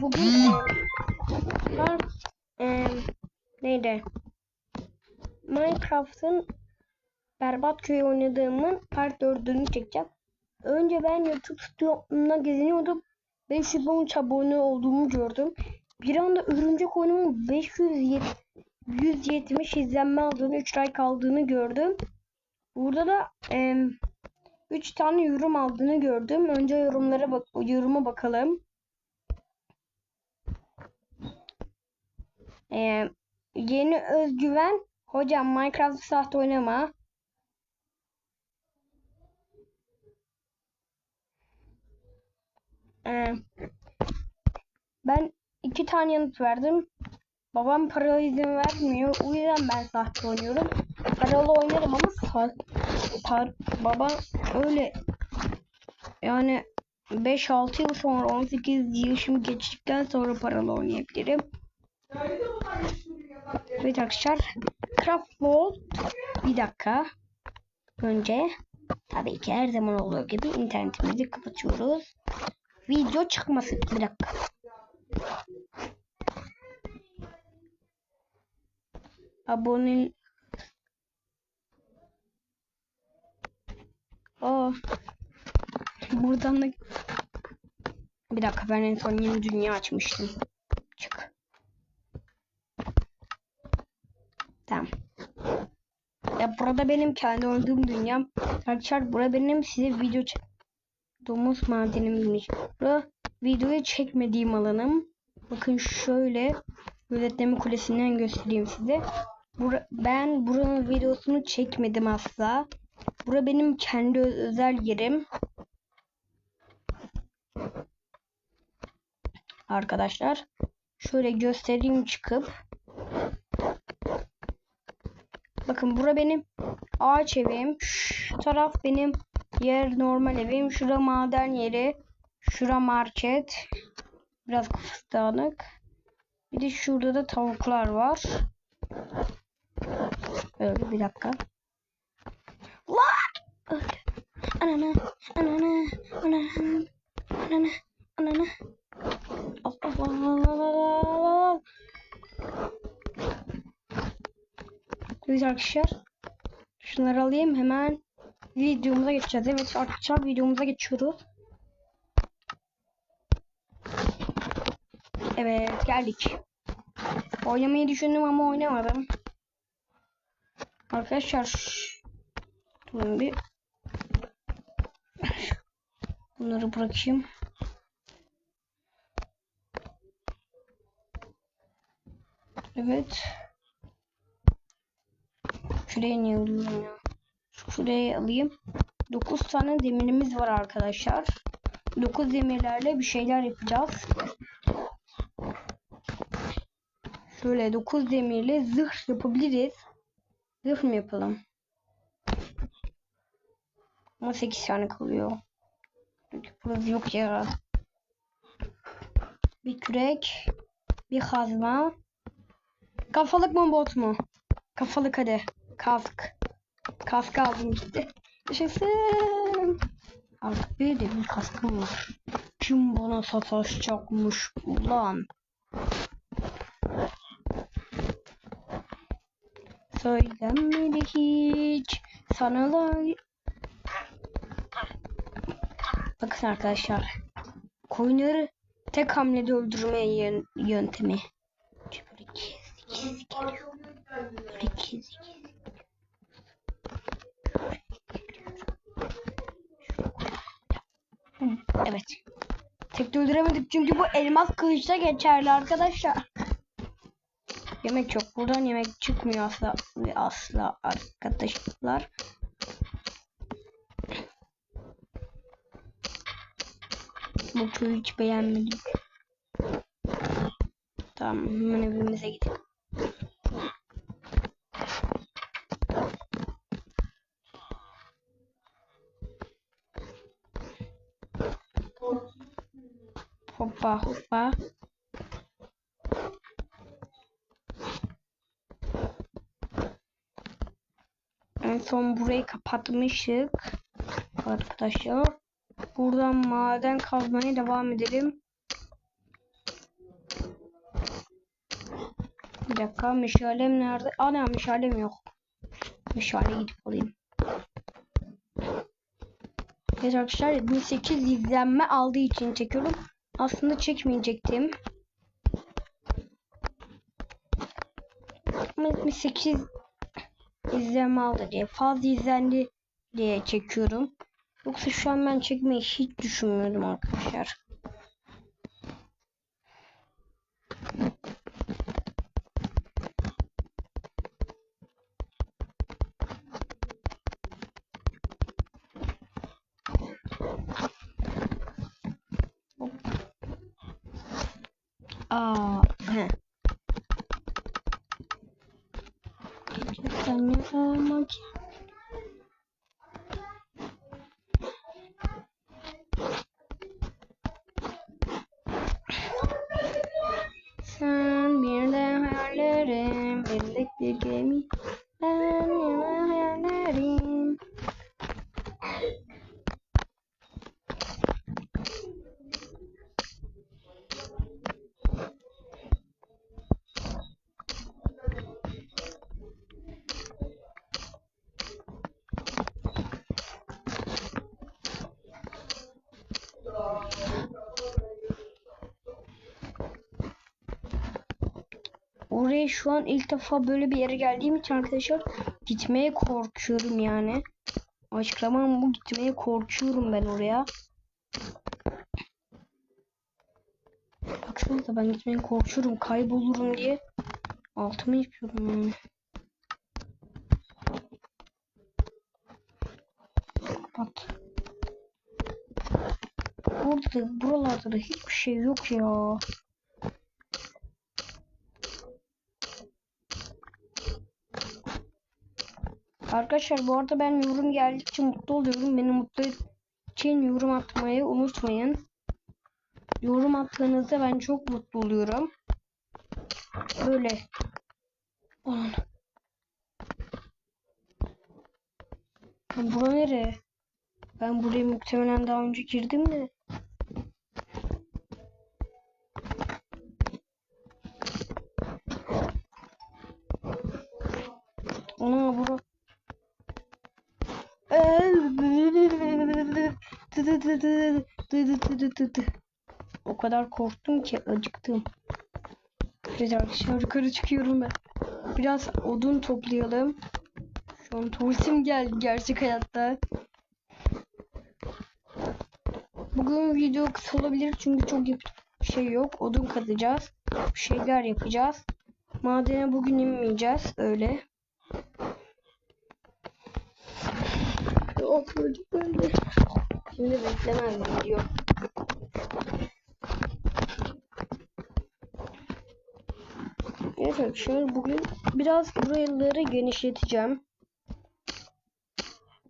Bugün part e, neydi? Minecraft'ın Berbat Köyü oynadığımın part 4'ünü çekeceğim. Önce ben YouTube stüdyomda geziniyordum. 513 abone olduğumu gördüm. Bir anda örümcek oyunumun 500 170 izlenme aldığını, 3 like aldığını gördüm. Burada da e, 3 tane yorum aldığını gördüm. Önce yorumlara bak yoruma bakalım. Ee, yeni özgüven. Hocam Minecraft sahte oynama. Ee, ben iki tane yanıt verdim. Babam paralı izin vermiyor. O yüzden ben sahte oynuyorum. Paralı oynarım ama sa par baba öyle yani 5-6 yıl sonra 18 yaşım geçtikten sonra paralı oynayabilirim. Evet arkadaşlar. Craft World bir dakika. Önce tabii ki her zaman olduğu gibi internetimizi kapatıyoruz. Video çıkmasın. Bir dakika. Abone Aa. Buradan da bir dakika ben en son yeni dünya açmıştım. Çık. Tamam. Ya burada benim kendi oynadığım dünyam. Arkadaşlar burada benim size video çek domuz madenimmiş. Burada videoyu çekmediğim alanım. Bakın şöyle Gözetleme kulesinden göstereyim size. Bura, ben buranın videosunu çekmedim asla. Bura benim kendi özel yerim. Arkadaşlar. Şöyle göstereyim çıkıp. Bakın bura benim ağaç evim. Şu taraf benim yer normal evim. Şura maden yeri. Şura market. Biraz dağınık. Bir de şurada da tavuklar var. Böyle bir dakika. What? Anana, anana, anana, anana, anana. Allah Allah Allah Allah. Evet arkadaşlar. Şunları alayım hemen videomuza geçeceğiz. Evet arkadaşlar videomuza geçiyoruz. Evet geldik. Oynamayı düşündüm ama oynamadım. Arkadaşlar durun bir bunları bırakayım. Evet. Şuraya niye alıyorum ya? Şuraya alayım. 9 tane demirimiz var arkadaşlar. 9 demirlerle bir şeyler yapacağız. Şöyle 9 demirle zırh yapabiliriz. Zırh mı yapalım? Ama 8 tane kalıyor. Burası yok ya. Bir kürek. Bir kazma. Kafalık mı bot mu? Kafalık hadi. Kask. Kask aldım işte. Yaşasın. Artık bir de bir kaskım var. Kim bana sataşacakmış ulan? Söylenmedi hiç sana da Bakın arkadaşlar koyunları tek hamlede öldürme yön yöntemi böyle gizli gizli geliyor böyle gizli gizli Evet. Tek öldüremedik çünkü bu elmas kılıçta geçerli arkadaşlar. Yemek yok. Buradan yemek çıkmıyor asla ve asla arkadaşlar. Bu köyü hiç beğenmedim. Tamam hemen evimize gidelim. Hoppa hoppa. En son burayı kapatmıştık. Arkadaşlar. Buradan maden kazmaya devam edelim. Bir dakika meşalem nerede? Ana meşalem yok. Meşale gidip alayım. Evet arkadaşlar 1008 izlenme aldığı için çekiyorum. Aslında çekmeyecektim. Ama 78 izlenme aldı diye fazla izlendi diye çekiyorum. Yoksa şu an ben çekmeyi hiç düşünmüyordum arkadaşlar. Aa, he. Gerçekten ne zaman ki? Sen Oraya şu an ilk defa böyle bir yere geldiğim için arkadaşlar gitmeye korkuyorum yani. Açıklamam bu gitmeye korkuyorum ben oraya. Baksanıza ben gitmeye korkuyorum kaybolurum diye. Altımı yapıyorum yani. Kapat. Burada buralarda da hiçbir şey yok ya. Arkadaşlar bu arada ben yorum geldikçe mutlu oluyorum. Beni mutlu için yorum atmayı unutmayın. Yorum attığınızda ben çok mutlu oluyorum. Böyle. Ya Bura nere? Ben buraya muhtemelen daha önce girdim de. Ana bura. O kadar korktum ki acıktım. Evet arkadaşlar yukarı çıkıyorum ben. Biraz odun toplayalım. Şu an tuvaletim geldi gerçek hayatta. Bugün video kısa olabilir çünkü çok yap şey yok. Odun kazacağız. Bir şeyler yapacağız. Madene bugün inmeyeceğiz. Öyle. Of çocuk böyle. Şimdi beklemem video. Evet arkadaşlar bugün biraz buraları genişleteceğim.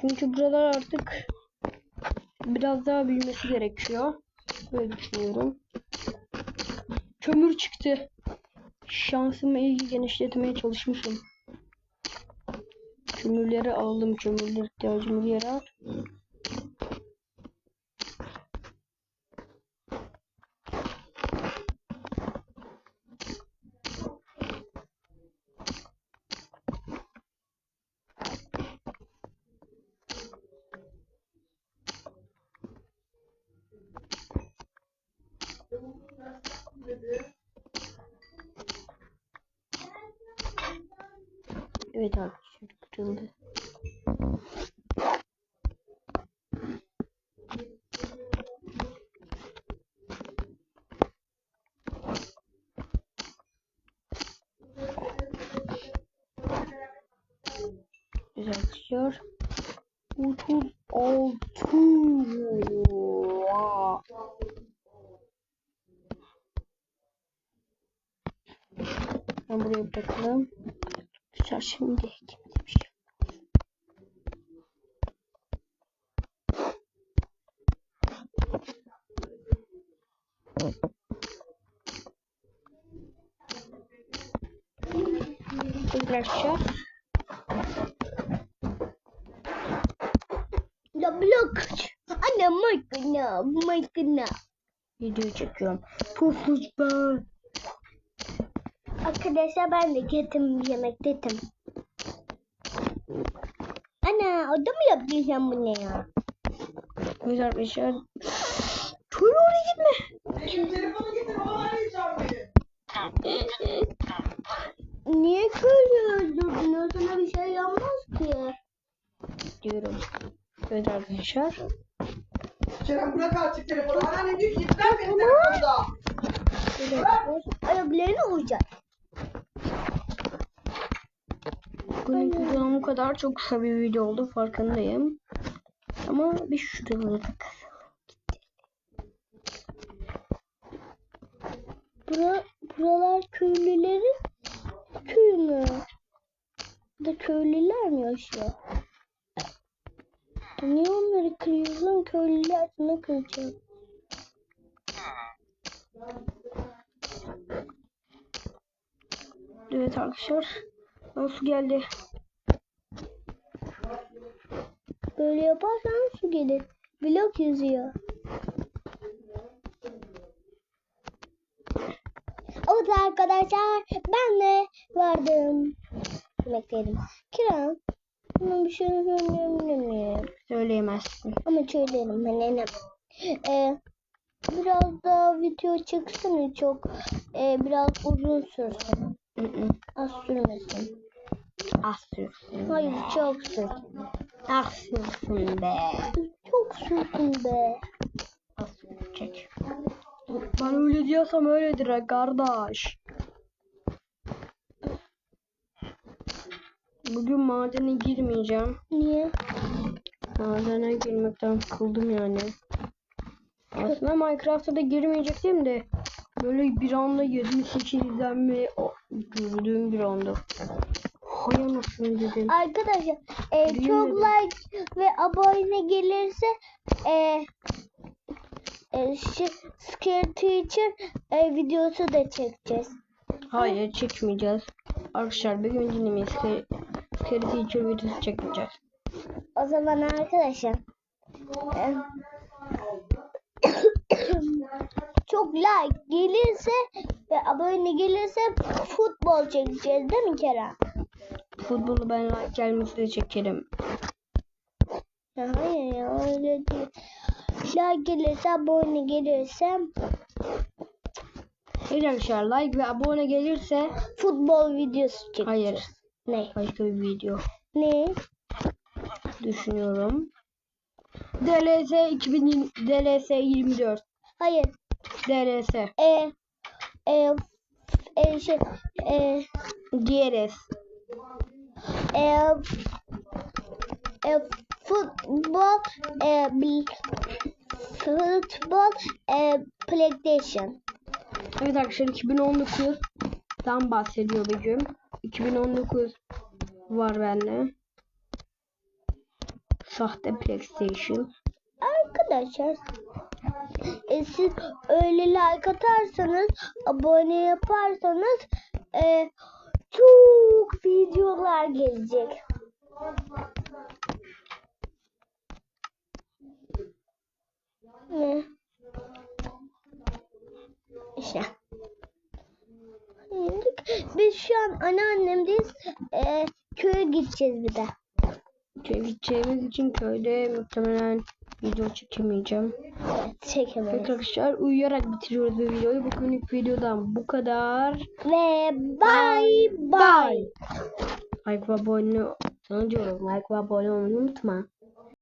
Çünkü buralar artık biraz daha büyümesi gerekiyor. Böyle düşünüyorum. Kömür çıktı. Şansımı iyi genişletmeye çalışmışım. Kömürleri aldım. Kömürler ihtiyacımı yere Evet arkadaşlar kırıldı. Güzel çıkıyor. 36. Vaa. Ben buraya bırakalım. Şimdi kimse bir şey. Arkadaşlar La blok. Anne makina, makina. video çekiyorum. Pufuz ben. Arkadaşlar ben de gittim yemek dedim. Ana o da mı yapacağım bu ne ya? Evet arkadaşlar. Köy oraya gitme. Telefonu getir onu arayacağım beni. Niye köylü öldürdün? O sana bir şey yapmaz ki. Diyorum. Evet arkadaşlar. Kerem bırak artık telefonu. Anneannem diyor ki yükler benim telefonda. Ayaklarını vuracak. Bugün videom kadar çok kısa bir video oldu farkındayım. Ama bir şuraları da kısalım. Bura, buralar köylülerin köyü mü? Da köylüler mi yaşıyor? Niye onları kırıyorsun? Köylüler sana kıracak. Evet arkadaşlar. Nasıl geldi? Böyle yaparsan su gelir. Blok yazıyor. Evet arkadaşlar ben de vardım. Yemekteydim. Kiram. Ama bir şey söyleyemiyorum. Söyleyemezsin. Ama söylerim ne? Ee, biraz daha video çıksın çok e, biraz uzun sürsün. Hı hı. Az sürmesin. Sürsün. Hayır çok sürsün. Sürsün be. Çok sürsün be. Az sürecek. Ben öyle diyorsam öyledir ha kardeş. Bugün madene girmeyeceğim. Niye? Madene girmekten sıkıldım yani. Aslında Minecraft'a da girmeyecektim de böyle bir anda 78 izlenme o- gördüğüm bir anda. Hay anasını dedim. Arkadaşlar e, çok like ve abone gelirse e, e, şu Scare Teacher e, videosu da çekeceğiz. Hayır çekmeyeceğiz. Arkadaşlar bir gün dinlemeyiz. Scary Scary Teacher videosu çekmeyeceğiz. O zaman arkadaşlar e, çok like gelirse ve abone gelirse futbol çekeceğiz değil mi Kerem? Futbolu ben like gelmesi de çekerim. Ya hayır ya öyle değil. Like gelirse abone gelirse arkadaşlar like ve abone gelirse futbol videosu çekeceğiz. hayır Ne? başka bir video Ne? düşünüyorum. DLS 2000 DLS 24 Hayır. DLS E, e, e, şey, e, DRS e, e, futbol, e, futbol, e, PlayStation. Evet arkadaşlar 2019 tam bahsediyor Begüm. 2019 var bende. Sahte PlayStation. Arkadaşlar, e, siz öyle like atarsanız, abone yaparsanız, e, çok videolar gelecek. Ne? İşte. Biz şu an anneannemdeyiz. E, köye gideceğiz bir de. Köye gideceğimiz için köyde muhtemelen video çekemeyeceğim. Çekemeyiz. Evet arkadaşlar uyuyarak bitiriyoruz bu videoyu. Bugünlük videodan bu kadar. Ve bye bye. Like ve abone sana diyorum. Like ve abone olmayı unutma.